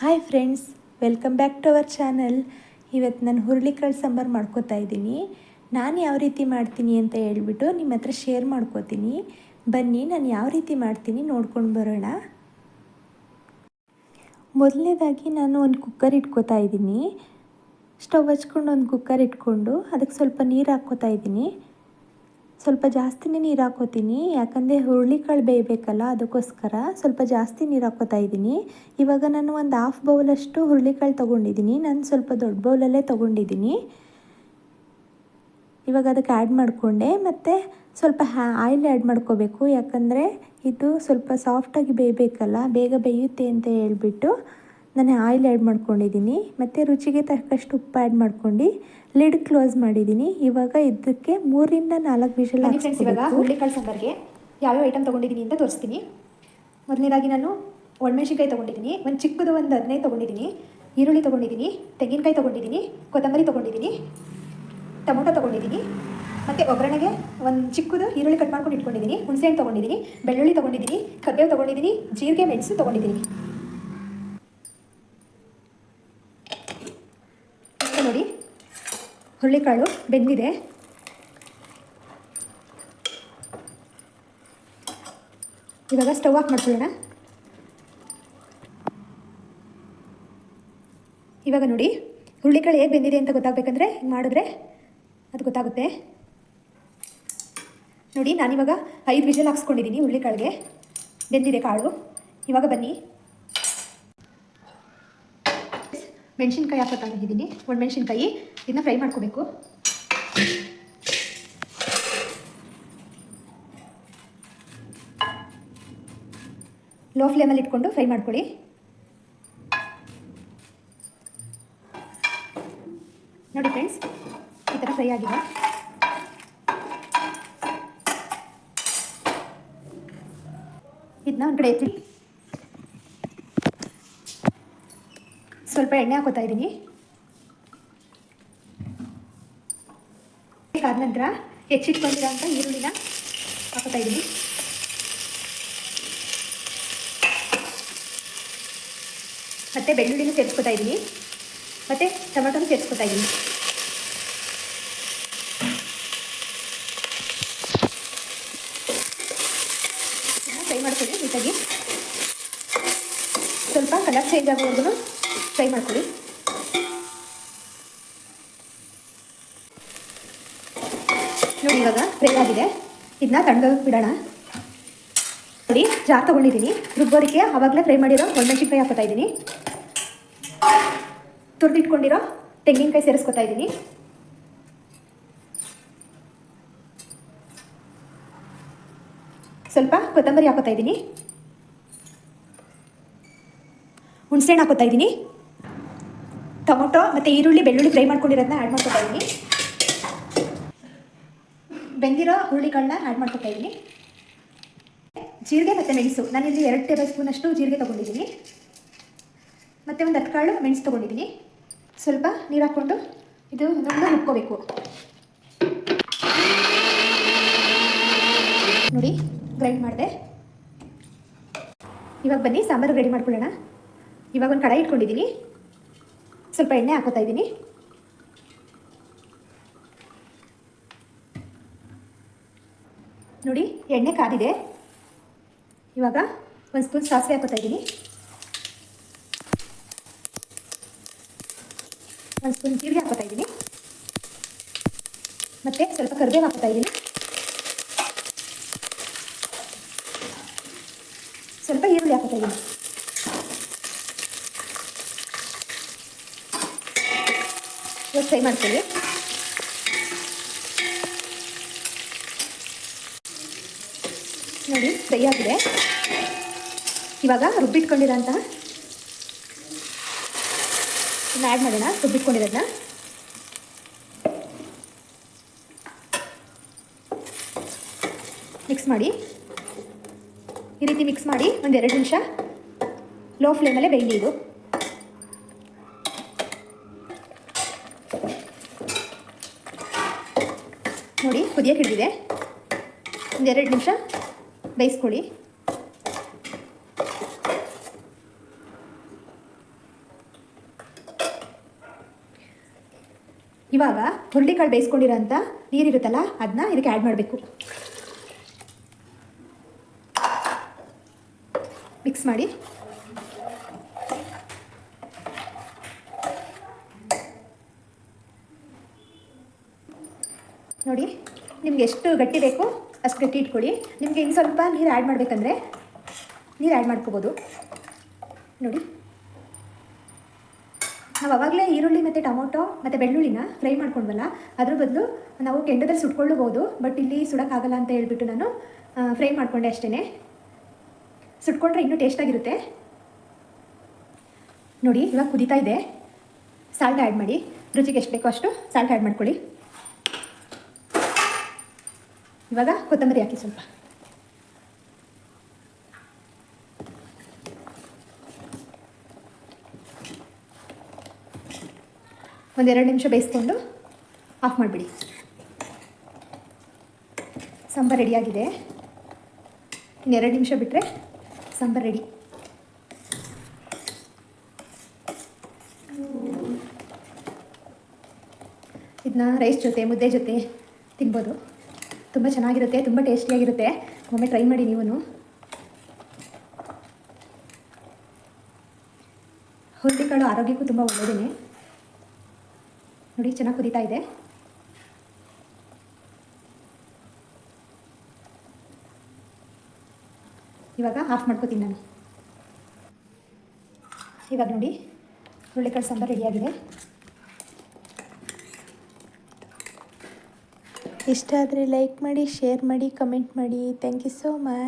Hi friends welcome back to our channel ಇವತ್ತು ನಾನು ಹುರುಳಿಕಾಳು ಸಾಂಬಾರು ಮಾಡ್ಕೋತಾ ಇದ್ದೀನಿ. ನಾನು ಯಾವ ರೀತಿ ಮಾಡ್ತೀನಿ ಅಂತ ಹೇಳ್ಬಿಟ್ಟು ನಿಮ್ಮ ಹತ್ರ ಶೇರ್ ಮಾಡ್ಕೋತೀನಿ. ಬನ್ನಿ, ನಾನು ಯಾವ ರೀತಿ ಮಾಡ್ತೀನಿ ನೋಡ್ಕೊಂಡು ಬರೋಣ. ಮೊದಲನೇದಾಗಿ ನಾನು ಒಂದು ಕುಕ್ಕರ್ ಇಟ್ಕೋತಾ ಇದ್ದೀನಿ. ಸ್ಟವ್ ಹಚ್ಕೊಂಡು ಒಂದು ಕುಕ್ಕರ್ ಇಟ್ಕೊಂಡು ಅದಕ್ಕೆ ಸ್ವಲ್ಪ ನೀರು ಹಾಕ್ಕೋತಾ ಇದ್ದೀನಿ. ಸ್ವಲ್ಪ ಜಾಸ್ತಿನೇ ನೀರು ಹಾಕೋತೀನಿ. ಯಾಕಂದರೆ ಹುರುಳಿಕಾಳು ಬೇಯಬೇಕಲ್ಲ, ಅದಕ್ಕೋಸ್ಕರ ಸ್ವಲ್ಪ ಜಾಸ್ತಿ ನೀರು ಹಾಕೋತಾ ಇದ್ದೀನಿ. ಇವಾಗ ನಾನು ಒಂದು ಹಾಫ್ ಬೌಲಷ್ಟು ಹುರುಳಿಕಾಳು ತೊಗೊಂಡಿದ್ದೀನಿ. ನಾನು ಸ್ವಲ್ಪ ದೊಡ್ಡ ಬೌಲಲ್ಲೇ ತೊಗೊಂಡಿದ್ದೀನಿ. ಇವಾಗ ಅದಕ್ಕೆ ಆ್ಯಡ್ ಮಾಡಿಕೊಂಡೆ. ಮತ್ತು ಸ್ವಲ್ಪ ಹ್ಯಾ ಆಯಿಲ್ ಆ್ಯಡ್ ಮಾಡ್ಕೋಬೇಕು. ಯಾಕಂದರೆ ಇದು ಸ್ವಲ್ಪ ಸಾಫ್ಟಾಗಿ ಬೇಯಬೇಕಲ್ಲ, ಬೇಗ ಬೇಯುತ್ತೆ ಅಂತ ಹೇಳ್ಬಿಟ್ಟು ನಾನು ಆಯಿಲ್ ಆ್ಯಡ್ ಮಾಡ್ಕೊಂಡಿದ್ದೀನಿ ಮತ್ತು ರುಚಿಗೆ ತಕ್ಕಷ್ಟು ಉಪ್ಪು ಆ್ಯಡ್ ಮಾಡ್ಕೊಂಡು ಲಿಡ್ ಕ್ಲೋಸ್ ಮಾಡಿದ್ದೀನಿ. ಇವಾಗ ಇದಕ್ಕೆ ಮೂರಿಂದ ನಾಲ್ಕು ವಿಷಲ್ ಫ್ರೆಂಡ್ಸ್ ಇವಾಗ ಹುರುಳಿಕಾಳು ಸಾಂಬಾರಿಗೆ ಯಾವ್ಯಾವ ಐಟಮ್ ತೊಗೊಂಡಿದ್ದೀನಿ ಅಂತ ತೋರಿಸ್ತೀನಿ. ಮೊದಲನೇದಾಗಿ ನಾನು ಒಣಮೆಣ್ಸಿನ್ಕಾಯಿ ತೊಗೊಂಡಿದ್ದೀನಿ ಒಂದು ಚಿಕ್ಕದು ಒಂದು ಹದಿನೈದು ತೊಗೊಂಡಿದ್ದೀನಿ ಈರುಳ್ಳಿ ತೊಗೊಂಡಿದ್ದೀನಿ ತೆಂಗಿನಕಾಯಿ ತೊಗೊಂಡಿದ್ದೀನಿ ಕೊತ್ತಂಬರಿ ತೊಗೊಂಡಿದ್ದೀನಿ ಟೊಮೊಟೊ ತೊಗೊಂಡಿದ್ದೀನಿ ಮತ್ತು ಒಗ್ಗರಣೆಗೆ ಒಂದು ಚಿಕ್ಕದು ಈರುಳ್ಳಿ ಕಟ್ ಮಾಡ್ಕೊಂಡು ಇಟ್ಕೊಂಡಿದ್ದೀನಿ ಹುಣಸೆಹಣ್ಣು ತೊಗೊಂಡಿದ್ದೀನಿ ಬೆಳ್ಳುಳ್ಳಿ ತೊಗೊಂಡಿದ್ದೀನಿ ಕಬ್ಬೇವು ತೊಗೊಂಡಿದ್ದೀನಿ ಜೀರಿಗೆ ಮೆಣಸು ತೊಗೊಂಡಿದ್ದೀನಿ. ನೋಡಿ. ಹುರುಳಿಕಾಳು ಬೆಂದಿದೆ. ಇವಾಗ ಸ್ಟವ್ ಆಫ್ ಮಾಡ್ಕೊಳ್ಳೋಣ. ಇವಾಗ ನೋಡಿ, ಹುರುಳಿಕಾಳು ಹೇಗೆ ಬೆಂದಿದೆ ಅಂತ ಗೊತ್ತಾಗಬೇಕಂದ್ರೆ ಮಾಡಿದ್ರೆ ಅದು ಗೊತ್ತಾಗುತ್ತೆ. ನೋಡಿ, ನಾನಿವಾಗ ಐದು ವಿಷಲ್ ಹಾಕ್ಸ್ಕೊಂಡಿದ್ದೀನಿ ಹುರುಳಿಕಾಳಿಗೆ. ಬೆಂದಿದೆ ಕಾಳು. ಇವಾಗ ಬನ್ನಿ. ಮೆಣಸಿನ್ಕಾಯಿ ಹಾಕೋತಾಗಿದ್ದೀನಿ ಒಂದು ಮೆಣಸಿನ್ಕಾಯಿ. ಇದನ್ನ ಫ್ರೈ ಮಾಡ್ಕೋಬೇಕು. ಲೋ ಫ್ಲೇಮಲ್ಲಿ ಇಟ್ಕೊಂಡು ಫ್ರೈ ಮಾಡ್ಕೊಳ್ಳಿ. ನೋಡಿ ಫ್ರೆಂಡ್ಸ್, ಈ ಥರ ಫ್ರೈ ಆಗಿದೆ. ಇದನ್ನ ಒಂದು ಕಡೆ ಎತ್ತಿ ಸ್ವಲ್ಪ ಎಣ್ಣೆ ಹಾಕೋತಾ ಇದ್ದೀನಿ. ಆದ ನಂತರ ಹೆಚ್ಚಿಟ್ಕೊಂಡಿರೋ ಅಂತ ಈರುಳ್ಳಿನ ಹಾಕೋತಾ ಇದ್ದೀನಿ. ಮತ್ತು ಬೆಳ್ಳುಳ್ಳಿನೂ ಸೇರಿಸ್ಕೊತಾ ಇದ್ದೀನಿ. ಮತ್ತು ಟೊಮೆಟೊನೂ ಸೇರಿಸ್ಕೊತಾ ಇದ್ದೀನಿ. ಫ್ರೈ ಮಾಡ್ಕೊಳ್ಳಿ ನೀಟಾಗಿ. ಸ್ವಲ್ಪ ಕಲರ್ ಚೇಂಜ್ ಆಗೋವರೆಗೂ ಫ್ರೈ ಮಾಡ್ಕೊಳ್ಳಿ. ನೋಡಿ ಇವಾಗ ಫ್ರೈ ಆಗಿದೆ. ಇದನ್ನ ತಣ್ಣಗೆ ಬಿಡೋಣ. ನೋಡಿ, ಜಾರ್ ತೊಗೊಂಡಿದ್ದೀನಿ. ರುಬ್ಬೋದಕ್ಕೆ ಆವಾಗಲೇ ಫ್ರೈ ಮಾಡಿರೋ ಒಣಮೆಣಸಿನ್ಕಾಯಿ ಹಾಕೋತಾ ಇದ್ದೀನಿ. ತುರಿದಿಟ್ಕೊಂಡಿರೋ ತೆಂಗಿನಕಾಯಿ ಸೇರಿಸ್ಕೊತಾ ಇದ್ದೀನಿ. ಸ್ವಲ್ಪ ಕೊತ್ತಂಬರಿ ಹಾಕೋತಾ ಇದ್ದೀನಿ. ಹುಣಸೆಹಣ್ಣು ಹಾಕೋತಾ ಇದ್ದೀನಿ. ಟೊಮೊಟೊ ಮತ್ತು ಈರುಳ್ಳಿ, ಬೆಳ್ಳುಳ್ಳಿ ಫ್ರೈ ಮಾಡ್ಕೊಂಡಿರೋದನ್ನ ಆ್ಯಡ್ ಮಾಡ್ಕೊತಾ ಇದ್ದೀನಿ ಬೆಂದಿರೋ ಹುರುಳಿಗಳನ್ನ ಆ್ಯಡ್ ಮಾಡ್ಕೊತಾ ಇದ್ದೀನಿ ಜೀರಿಗೆ ಮತ್ತು ಮೆಣಸು. ನಾನಿಲ್ಲಿ ಎರಡು ಟೇಬಲ್ ಸ್ಪೂನಷ್ಟು ಜೀರಿಗೆ ತೊಗೊಂಡಿದ್ದೀನಿ. ಮತ್ತು ಒಂದು ಹತ್ತು ಕಾಳು ಮೆಣಸು ತೊಗೊಂಡಿದ್ದೀನಿ. ಸ್ವಲ್ಪ ನೀರು ಹಾಕ್ಕೊಂಡು ಇದು ನುಣ್ಣಗೆ ರುಬ್ಕೋಬೇಕು ನೋಡಿ ಗ್ರೈಂಡ್ ಮಾಡಿದೆ. ಇವಾಗ ಬನ್ನಿ, ಸಾಂಬಾರು ರೆಡಿ ಮಾಡ್ಕೊಳ್ಳೋಣ. ಇವಾಗ ಒಂದು ಕಡಾಯಿ ಇಟ್ಕೊಂಡಿದ್ದೀನಿ. ಸ್ವಲ್ಪ ಎಣ್ಣೆ ಹಾಕೋತಾ ಇದ್ದೀನಿ. ನೋಡಿ, ಎಣ್ಣೆ ಕಾದಿದೆ. ಇವಾಗ ಒಂದು ಸ್ಪೂನ್ ಸಾಸಿವೆ ಹಾಕೋತಾ ಇದ್ದೀನಿ. ಒಂದು ಸ್ಪೂನ್ ಜೀರಿಗೆ ಹಾಕೋತಾ ಇದ್ದೀನಿ. ಮತ್ತು ಸ್ವಲ್ಪ ಕರಿಬೇವು ಹಾಕೋತಾ ಇದ್ದೀನಿ. ಸ್ವಲ್ಪ ಈರುಳ್ಳಿ ಹಾಕೋತಾ ಇದ್ದೀನಿ. ಫ್ರೈ ಮಾಡ್ತೀವಿ ನೋಡಿ, ಫ್ರೈ ಆಗಿದೆ. ಇವಾಗ ರುಬ್ಬಿಟ್ಕೊಂಡಿರೋಂತಹ ಆ್ಯಡ್ ಮಾಡೋಣ ರುಬ್ಬಿಟ್ಕೊಂಡಿರೋದನ್ನ ಮಿಕ್ಸ್ ಮಾಡಿ. ಈ ರೀತಿ ಮಿಕ್ಸ್ ಮಾಡಿ ಒಂದು ಎರಡು ನಿಮಿಷ ಲೋ ಫ್ಲೇಮಲ್ಲೇ ಬೇಯಲಿ ಇದು ನೋಡಿ ಕುದಿಯೋಕೆ ಹಿಡಿದಿದೆ. ಒಂದೆರಡು ನಿಮಿಷ ಬೇಯಿಸ್ಕೊಳ್ಳಿ. ಇವಾಗ ಹುರುಳಿಕಾಳು ಬೇಯಿಸ್ಕೊಂಡಿರೋಂಥ ನೀರಿರುತ್ತಲ್ಲ ಅದನ್ನ ಇದಕ್ಕೆ ಆ್ಯಡ್ ಮಾಡಬೇಕು. ಮಿಕ್ಸ್ ಮಾಡಿ. ನಿಮ್ಗೆ ಎಷ್ಟು ಗಟ್ಟಿ ಬೇಕು ಅಷ್ಟು ಗಟ್ಟಿ ಇಟ್ಕೊಳ್ಳಿ. ನಿಮಗೆ ಇನ್ನು ಸ್ವಲ್ಪ ನೀರು ಆ್ಯಡ್ ಮಾಡಬೇಕಂದ್ರೆ ನೀರು ಆ್ಯಡ್ ಮಾಡ್ಕೋಬೋದು. ನೋಡಿ. ನಾವು ಅವಾಗಲೇ ಈರುಳ್ಳಿ ಮತ್ತು ಟೊಮೊಟೊ ಮತ್ತು ಬೆಳ್ಳುಳ್ಳಿನ ಫ್ರೈ ಮಾಡ್ಕೊಂಡ್ವಲ್ಲ, ಅದ್ರ ಬದಲು ನಾವು ಕೆಂಡದಲ್ಲಿ ಸುಟ್ಕೊಳ್ಳಬಹುದು, ಬಟ್ ಇಲ್ಲಿ ಸುಡೋಕ್ಕಾಗಲ್ಲ ಅಂತ ಹೇಳ್ಬಿಟ್ಟು ನಾನು ಫ್ರೈ ಮಾಡಿಕೊಂಡೆ ಅಷ್ಟೇ ಸುಟ್ಕೊಂಡ್ರೆ ಇನ್ನೂ ಟೇಸ್ಟಾಗಿರುತ್ತೆ ನೋಡಿ, ಇವಾಗ ಕುದೀತಾ ಇದೆ. ಸಾಲ್ಟ್ ಆ್ಯಡ್ ಮಾಡಿ. ರುಚಿಗೆ ಎಷ್ಟು ಬೇಕೋ ಅಷ್ಟು ಸಾಲ್ಟ್ ಆ್ಯಡ್ ಮಾಡ್ಕೊಳ್ಳಿ. ಇವಾಗ ಕೊತ್ತಂಬರಿ ಹಾಕಿ ಸ್ವಲ್ಪ. ಒಂದೆರಡು ನಿಮಿಷ ಬೇಯಿಸ್ಕೊಂಡು ಆಫ್ ಮಾಡಿಬಿಡಿ. ಸಾಂಬಾರು ರೆಡಿಯಾಗಿದೆ ಇನ್ನೆರಡು ನಿಮಿಷ ಬಿಟ್ಟರೆ ಸಾಂಬಾರು ರೆಡಿ ಇದನ್ನ ರೈಸ್ ಜೊತೆ, ಮುದ್ದೆ ಜೊತೆ ತಿನ್ಬೋದು. ತುಂಬ ಚೆನ್ನಾಗಿರುತ್ತೆ, ತುಂಬ ಟೇಸ್ಟಿಯಾಗಿರುತ್ತೆ. ಒಮ್ಮೆ ಟ್ರೈ ಮಾಡಿ ನೀವು ಹುರುಳಿಕಾಳು ಆರೋಗ್ಯಕ್ಕೂ ತುಂಬ ಒಳ್ಳೆಯದೇ ನೋಡಿ, ಚೆನ್ನಾಗಿ ಕುದೀತಾ ಇದೆ. ಇವಾಗ ಆಫ್ ಮಾಡ್ಕೋತೀನಿ ನಾನು. ಇವಾಗ ನೋಡಿ, ಹುರುಳಿಕಾಳು ಸಾಂಬಾರು ರೆಡಿಯಾಗಿದೆ ಇಷ್ಟ ಆದರೆ ಲೈಕ್ ಮಾಡಿ ಶೇರ್ ಮಾಡಿ ಕಮೆಂಟ್ ಮಾಡಿ. Thank you so much